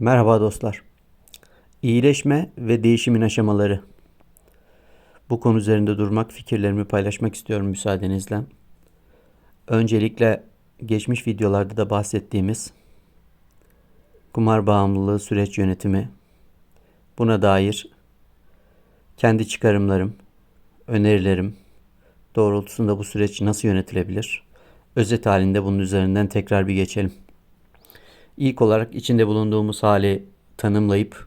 Merhaba dostlar. İyileşme ve değişimin aşamaları. Bu konu üzerinde durmak, fikirlerimi paylaşmak istiyorum müsaadenizle. Öncelikle geçmiş videolarda da bahsettiğimiz kumar bağımlılığı süreç yönetimi, buna dair kendi çıkarımlarım, önerilerim doğrultusunda bu süreç nasıl yönetilebilir? Özet halinde bunun üzerinden tekrar bir geçelim. İlk olarak içinde bulunduğumuz hali tanımlayıp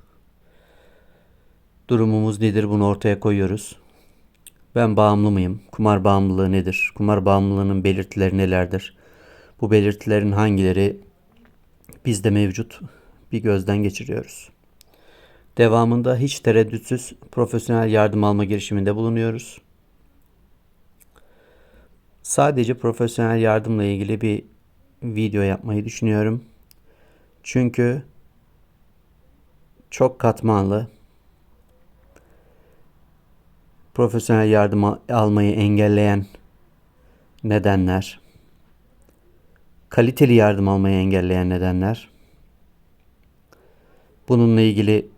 durumumuz nedir bunu ortaya koyuyoruz. Ben bağımlı mıyım? Kumar bağımlılığı nedir? Kumar bağımlılığının belirtileri nelerdir? Bu belirtilerin hangileri bizde mevcut? Bir gözden geçiriyoruz. Devamında hiç tereddütsüz profesyonel yardım alma girişiminde bulunuyoruz. Sadece profesyonel yardımla ilgili bir video yapmayı düşünüyorum. Çünkü çok katmanlı profesyonel yardım almayı engelleyen nedenler, kaliteli yardım almayı engelleyen nedenler, bununla ilgili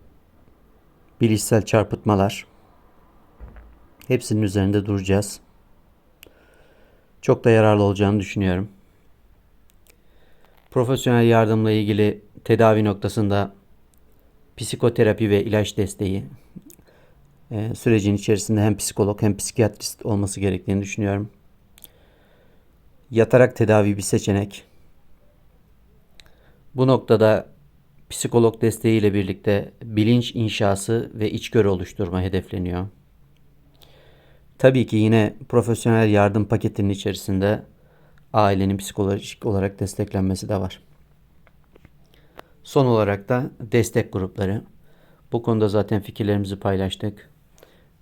bilişsel çarpıtmalar, hepsinin üzerinde duracağız. Çok da yararlı olacağını düşünüyorum. Profesyonel yardımla ilgili tedavi noktasında psikoterapi ve ilaç desteği e, sürecin içerisinde hem psikolog hem psikiyatrist olması gerektiğini düşünüyorum. Yatarak tedavi bir seçenek. Bu noktada psikolog desteğiyle birlikte bilinç inşası ve içgörü oluşturma hedefleniyor. Tabii ki yine profesyonel yardım paketinin içerisinde ailenin psikolojik olarak desteklenmesi de var. Son olarak da destek grupları. Bu konuda zaten fikirlerimizi paylaştık.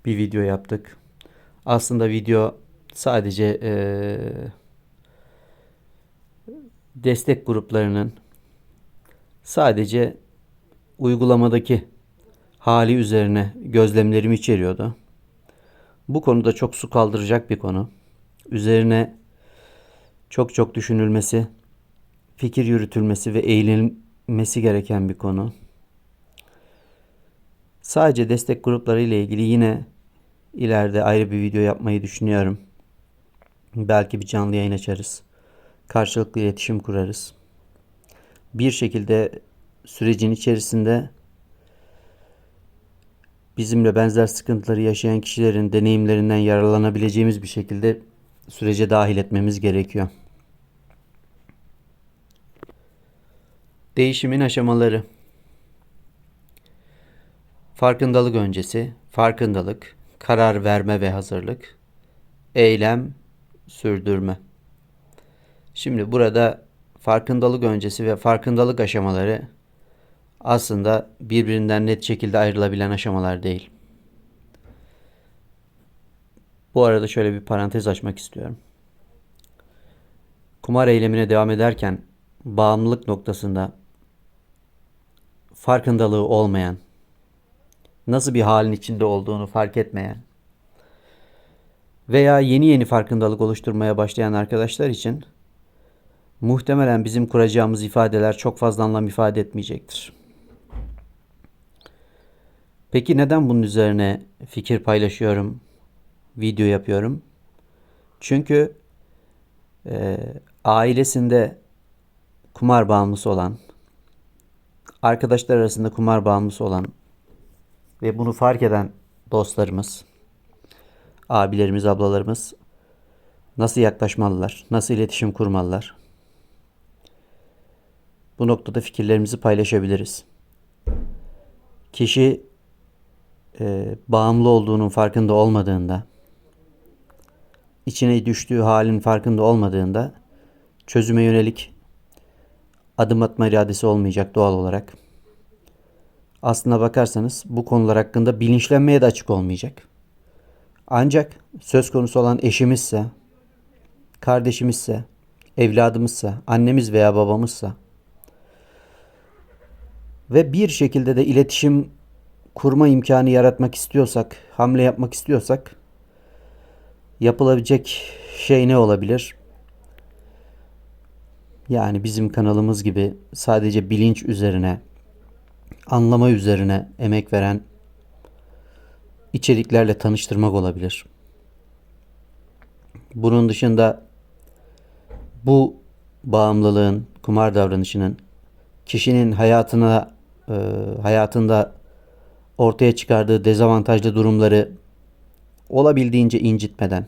Bir video yaptık. Aslında video sadece e, destek gruplarının sadece uygulamadaki hali üzerine gözlemlerimi içeriyordu. Bu konuda çok su kaldıracak bir konu. Üzerine çok çok düşünülmesi, fikir yürütülmesi ve eğilinmesi gereken bir konu. Sadece destek grupları ile ilgili yine ileride ayrı bir video yapmayı düşünüyorum. Belki bir canlı yayın açarız. Karşılıklı iletişim kurarız. Bir şekilde sürecin içerisinde bizimle benzer sıkıntıları yaşayan kişilerin deneyimlerinden yararlanabileceğimiz bir şekilde sürece dahil etmemiz gerekiyor. Değişimin aşamaları. Farkındalık öncesi, farkındalık, karar verme ve hazırlık, eylem, sürdürme. Şimdi burada farkındalık öncesi ve farkındalık aşamaları aslında birbirinden net şekilde ayrılabilen aşamalar değil. Bu arada şöyle bir parantez açmak istiyorum. Kumar eylemine devam ederken bağımlılık noktasında farkındalığı olmayan, nasıl bir halin içinde olduğunu fark etmeyen veya yeni yeni farkındalık oluşturmaya başlayan arkadaşlar için muhtemelen bizim kuracağımız ifadeler çok fazla anlam ifade etmeyecektir. Peki neden bunun üzerine fikir paylaşıyorum, video yapıyorum? Çünkü e, ailesinde kumar bağımlısı olan, arkadaşlar arasında kumar bağımlısı olan ve bunu fark eden dostlarımız, abilerimiz, ablalarımız nasıl yaklaşmalılar, nasıl iletişim kurmalılar? Bu noktada fikirlerimizi paylaşabiliriz. Kişi e, bağımlı olduğunun farkında olmadığında, içine düştüğü halin farkında olmadığında çözüme yönelik adım atma iradesi olmayacak doğal olarak. Aslına bakarsanız bu konular hakkında bilinçlenmeye de açık olmayacak. Ancak söz konusu olan eşimizse, kardeşimizse, evladımızsa, annemiz veya babamızsa ve bir şekilde de iletişim kurma imkanı yaratmak istiyorsak, hamle yapmak istiyorsak yapılabilecek şey ne olabilir? Yani bizim kanalımız gibi sadece bilinç üzerine anlama üzerine emek veren içeriklerle tanıştırmak olabilir. Bunun dışında bu bağımlılığın, kumar davranışının kişinin hayatına e, hayatında ortaya çıkardığı dezavantajlı durumları olabildiğince incitmeden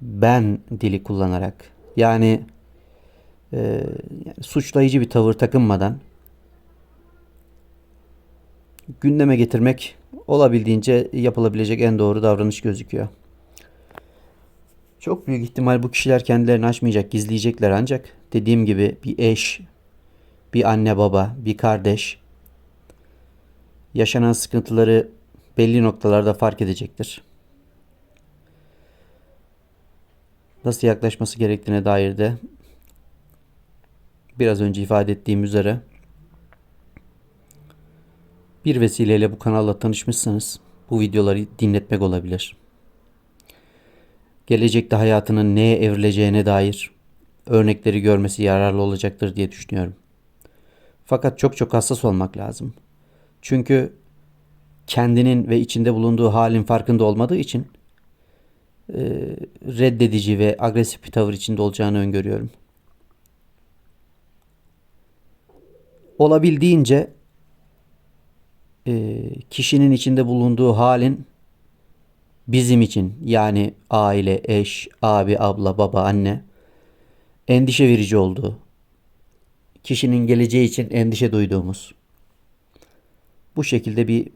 ben dili kullanarak yani, e, yani suçlayıcı bir tavır takınmadan gündeme getirmek olabildiğince yapılabilecek en doğru davranış gözüküyor. Çok büyük ihtimal bu kişiler kendilerini açmayacak, gizleyecekler ancak dediğim gibi bir eş, bir anne baba, bir kardeş yaşanan sıkıntıları belli noktalarda fark edecektir. Nasıl yaklaşması gerektiğine dair de biraz önce ifade ettiğim üzere bir vesileyle bu kanalla tanışmışsanız bu videoları dinletmek olabilir. Gelecekte hayatının neye evrileceğine dair örnekleri görmesi yararlı olacaktır diye düşünüyorum. Fakat çok çok hassas olmak lazım. Çünkü kendinin ve içinde bulunduğu halin farkında olmadığı için e, reddedici ve agresif bir tavır içinde olacağını öngörüyorum. Olabildiğince e, kişinin içinde bulunduğu halin bizim için yani aile, eş, abi, abla, baba, anne endişe verici olduğu, kişinin geleceği için endişe duyduğumuz bu şekilde bir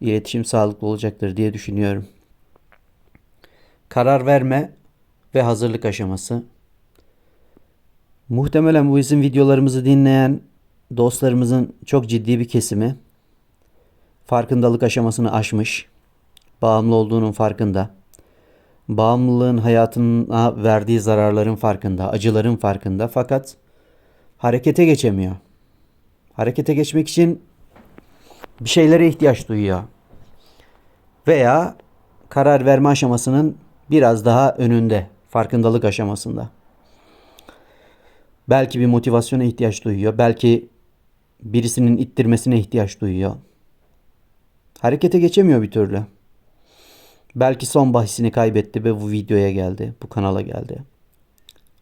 iletişim sağlıklı olacaktır diye düşünüyorum. Karar verme ve hazırlık aşaması. Muhtemelen bu bizim videolarımızı dinleyen dostlarımızın çok ciddi bir kesimi farkındalık aşamasını aşmış. Bağımlı olduğunun farkında. Bağımlılığın hayatına verdiği zararların farkında, acıların farkında fakat harekete geçemiyor. Harekete geçmek için bir şeylere ihtiyaç duyuyor. Veya karar verme aşamasının biraz daha önünde, farkındalık aşamasında. Belki bir motivasyona ihtiyaç duyuyor, belki birisinin ittirmesine ihtiyaç duyuyor. Harekete geçemiyor bir türlü. Belki son bahisini kaybetti ve bu videoya geldi, bu kanala geldi.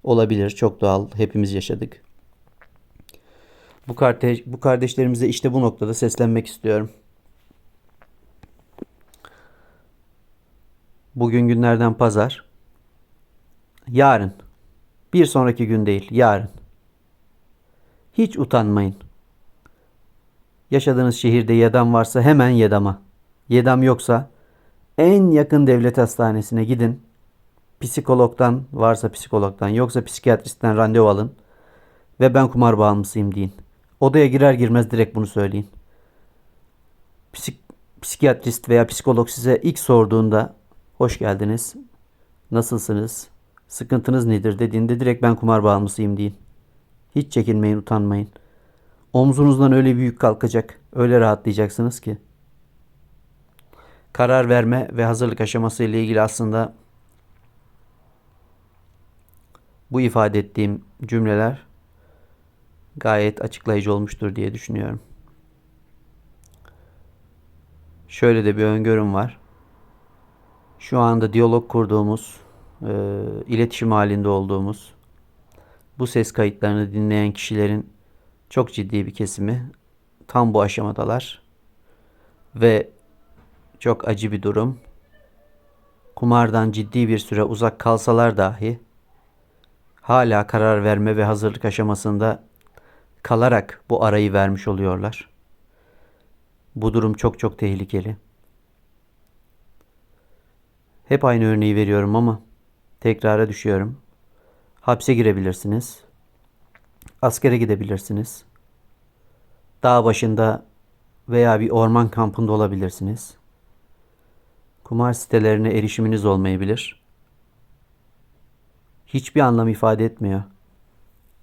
Olabilir, çok doğal, hepimiz yaşadık. Bu, kardeş, bu kardeşlerimize işte bu noktada seslenmek istiyorum. Bugün günlerden pazar. Yarın. Bir sonraki gün değil, yarın. Hiç utanmayın. Yaşadığınız şehirde yedam varsa hemen yedama. Yedam yoksa en yakın devlet hastanesine gidin. Psikologdan varsa psikologdan yoksa psikiyatristten randevu alın. Ve ben kumar bağımlısıyım deyin. Odaya girer girmez direkt bunu söyleyin. Psik psikiyatrist veya psikolog size ilk sorduğunda hoş geldiniz, nasılsınız, sıkıntınız nedir dediğinde direkt ben kumar bağımlısıyım deyin. Hiç çekinmeyin, utanmayın. Omzunuzdan öyle büyük kalkacak, öyle rahatlayacaksınız ki. Karar verme ve hazırlık aşaması ile ilgili aslında bu ifade ettiğim cümleler gayet açıklayıcı olmuştur diye düşünüyorum. Şöyle de bir öngörüm var. Şu anda diyalog kurduğumuz, e, iletişim halinde olduğumuz bu ses kayıtlarını dinleyen kişilerin çok ciddi bir kesimi tam bu aşamadalar. Ve çok acı bir durum. Kumardan ciddi bir süre uzak kalsalar dahi hala karar verme ve hazırlık aşamasında kalarak bu arayı vermiş oluyorlar. Bu durum çok çok tehlikeli. Hep aynı örneği veriyorum ama tekrara düşüyorum. Hapse girebilirsiniz. Askere gidebilirsiniz. Dağ başında veya bir orman kampında olabilirsiniz. Kumar sitelerine erişiminiz olmayabilir. Hiçbir anlam ifade etmiyor.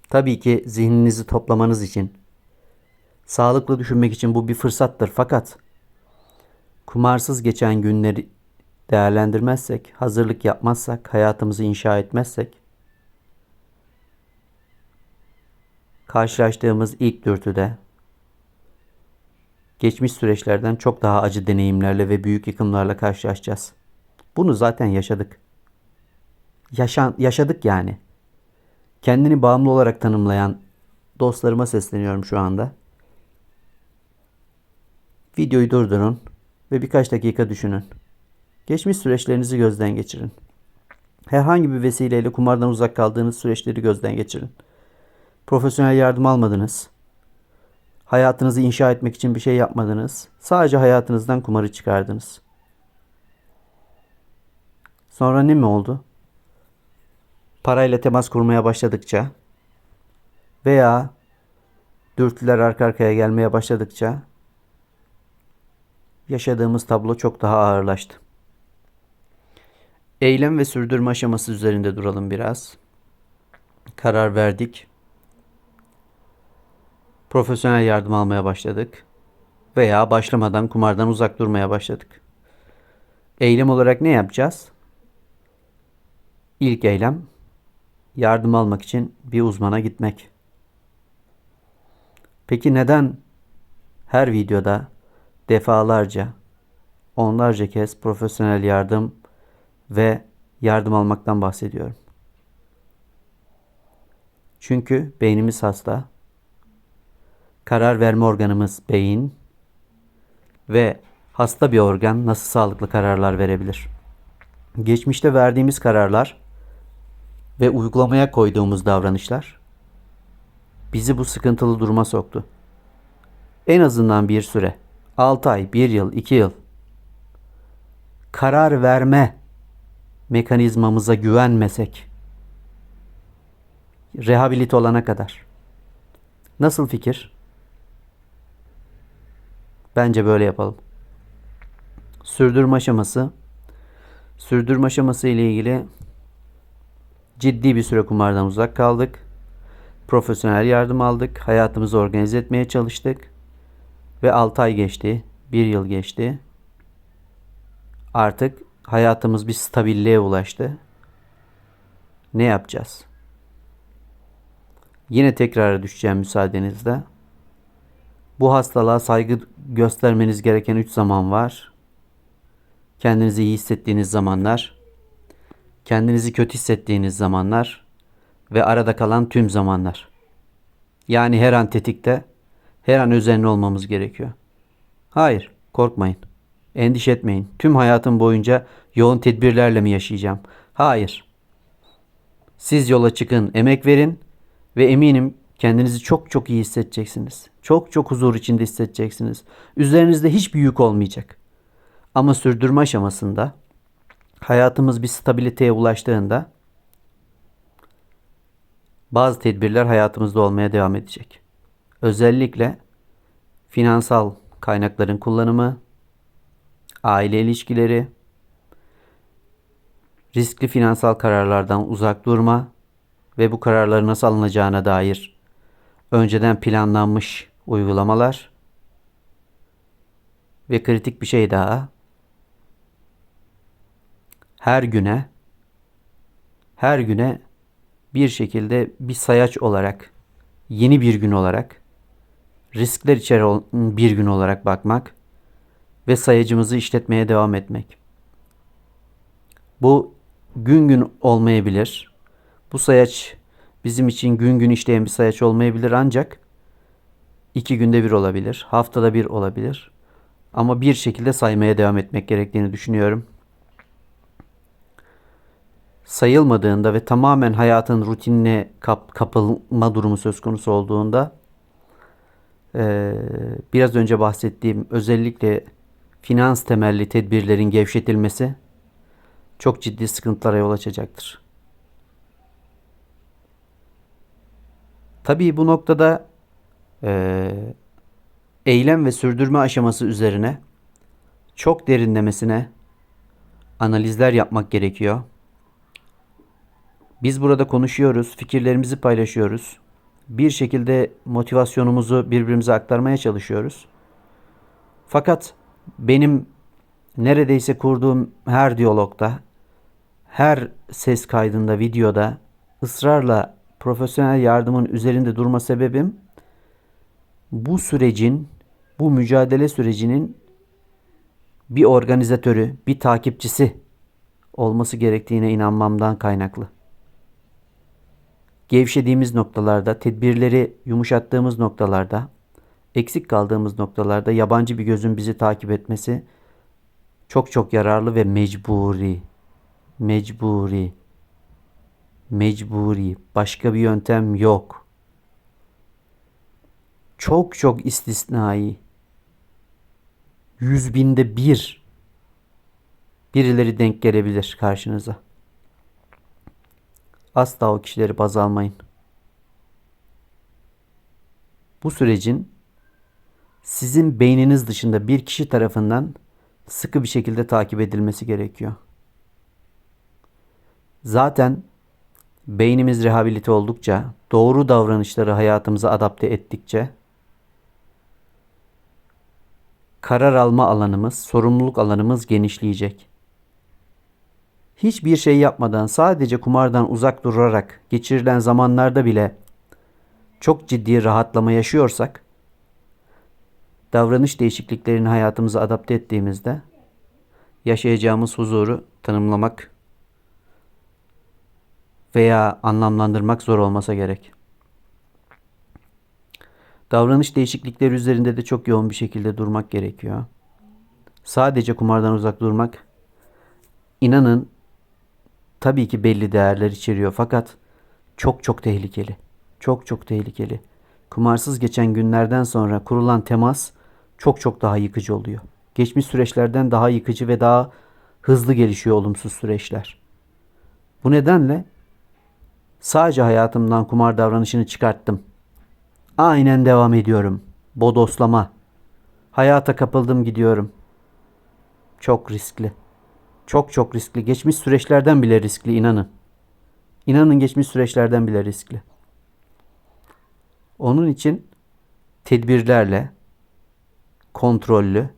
Tabii ki zihninizi toplamanız için, sağlıklı düşünmek için bu bir fırsattır fakat kumarsız geçen günleri değerlendirmezsek, hazırlık yapmazsak, hayatımızı inşa etmezsek karşılaştığımız ilk dürtüde geçmiş süreçlerden çok daha acı deneyimlerle ve büyük yıkımlarla karşılaşacağız. Bunu zaten yaşadık. Yaşan, yaşadık yani. Kendini bağımlı olarak tanımlayan dostlarıma sesleniyorum şu anda. Videoyu durdurun ve birkaç dakika düşünün. Geçmiş süreçlerinizi gözden geçirin. Herhangi bir vesileyle kumardan uzak kaldığınız süreçleri gözden geçirin. Profesyonel yardım almadınız. Hayatınızı inşa etmek için bir şey yapmadınız. Sadece hayatınızdan kumarı çıkardınız. Sonra ne mi oldu? Parayla temas kurmaya başladıkça veya dürtüler arka arkaya gelmeye başladıkça yaşadığımız tablo çok daha ağırlaştı. Eylem ve sürdürme aşaması üzerinde duralım biraz. Karar verdik. Profesyonel yardım almaya başladık. Veya başlamadan kumardan uzak durmaya başladık. Eylem olarak ne yapacağız? İlk eylem yardım almak için bir uzmana gitmek. Peki neden her videoda defalarca, onlarca kez profesyonel yardım ve yardım almaktan bahsediyorum? Çünkü beynimiz hasta. Karar verme organımız beyin ve hasta bir organ nasıl sağlıklı kararlar verebilir? Geçmişte verdiğimiz kararlar ve uygulamaya koyduğumuz davranışlar bizi bu sıkıntılı duruma soktu. En azından bir süre, 6 ay, 1 yıl, 2 yıl karar verme mekanizmamıza güvenmesek rehabilite olana kadar. Nasıl fikir? Bence böyle yapalım. Sürdürme aşaması. Sürdürme aşaması ile ilgili ciddi bir süre kumardan uzak kaldık. Profesyonel yardım aldık. Hayatımızı organize etmeye çalıştık. Ve 6 ay geçti. 1 yıl geçti. Artık hayatımız bir stabilliğe ulaştı. Ne yapacağız? Yine tekrara düşeceğim müsaadenizle. Bu hastalığa saygı göstermeniz gereken 3 zaman var. Kendinizi iyi hissettiğiniz zamanlar, kendinizi kötü hissettiğiniz zamanlar ve arada kalan tüm zamanlar. Yani her an tetikte, her an üzerine olmamız gerekiyor. Hayır, korkmayın. Endişe etmeyin. Tüm hayatım boyunca yoğun tedbirlerle mi yaşayacağım? Hayır. Siz yola çıkın, emek verin ve eminim kendinizi çok çok iyi hissedeceksiniz. Çok çok huzur içinde hissedeceksiniz. Üzerinizde hiçbir yük olmayacak. Ama sürdürme aşamasında hayatımız bir stabiliteye ulaştığında bazı tedbirler hayatımızda olmaya devam edecek. Özellikle finansal kaynakların kullanımı, aile ilişkileri, riskli finansal kararlardan uzak durma ve bu kararları nasıl alınacağına dair önceden planlanmış uygulamalar ve kritik bir şey daha her güne her güne bir şekilde bir sayaç olarak yeni bir gün olarak riskler içeren bir gün olarak bakmak ve sayacımızı işletmeye devam etmek. Bu gün gün olmayabilir. Bu sayaç bizim için gün gün işleyen bir sayaç olmayabilir ancak iki günde bir olabilir, haftada bir olabilir. Ama bir şekilde saymaya devam etmek gerektiğini düşünüyorum. Sayılmadığında ve tamamen hayatın rutinine kap, kapılma durumu söz konusu olduğunda e, biraz önce bahsettiğim özellikle finans temelli tedbirlerin gevşetilmesi çok ciddi sıkıntılara yol açacaktır. Tabii bu noktada e, eylem ve sürdürme aşaması üzerine çok derinlemesine analizler yapmak gerekiyor. Biz burada konuşuyoruz, fikirlerimizi paylaşıyoruz. Bir şekilde motivasyonumuzu birbirimize aktarmaya çalışıyoruz. Fakat benim neredeyse kurduğum her diyalogda, her ses kaydında, videoda ısrarla profesyonel yardımın üzerinde durma sebebim bu sürecin bu mücadele sürecinin bir organizatörü, bir takipçisi olması gerektiğine inanmamdan kaynaklı. Gevşediğimiz noktalarda, tedbirleri yumuşattığımız noktalarda, eksik kaldığımız noktalarda yabancı bir gözün bizi takip etmesi çok çok yararlı ve mecburi. Mecburi. Mecburi. Başka bir yöntem yok. Çok çok istisnai. Yüz binde bir birileri denk gelebilir karşınıza. Asla o kişileri baz almayın. Bu sürecin sizin beyniniz dışında bir kişi tarafından sıkı bir şekilde takip edilmesi gerekiyor. Zaten beynimiz rehabilite oldukça, doğru davranışları hayatımıza adapte ettikçe karar alma alanımız, sorumluluk alanımız genişleyecek. Hiçbir şey yapmadan sadece kumardan uzak durarak geçirilen zamanlarda bile çok ciddi rahatlama yaşıyorsak davranış değişikliklerini hayatımıza adapte ettiğimizde yaşayacağımız huzuru tanımlamak veya anlamlandırmak zor olmasa gerek. Davranış değişiklikleri üzerinde de çok yoğun bir şekilde durmak gerekiyor. Sadece kumardan uzak durmak inanın tabii ki belli değerler içeriyor fakat çok çok tehlikeli. Çok çok tehlikeli. Kumarsız geçen günlerden sonra kurulan temas çok çok daha yıkıcı oluyor. Geçmiş süreçlerden daha yıkıcı ve daha hızlı gelişiyor olumsuz süreçler. Bu nedenle sadece hayatımdan kumar davranışını çıkarttım. Aynen devam ediyorum. Bodoslama. Hayata kapıldım gidiyorum. Çok riskli. Çok çok riskli. Geçmiş süreçlerden bile riskli inanın. İnanın geçmiş süreçlerden bile riskli. Onun için tedbirlerle, kontrollü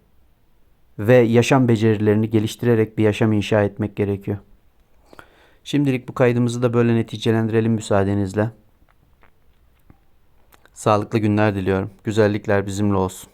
ve yaşam becerilerini geliştirerek bir yaşam inşa etmek gerekiyor. Şimdilik bu kaydımızı da böyle neticelendirelim müsaadenizle. Sağlıklı günler diliyorum. Güzellikler bizimle olsun.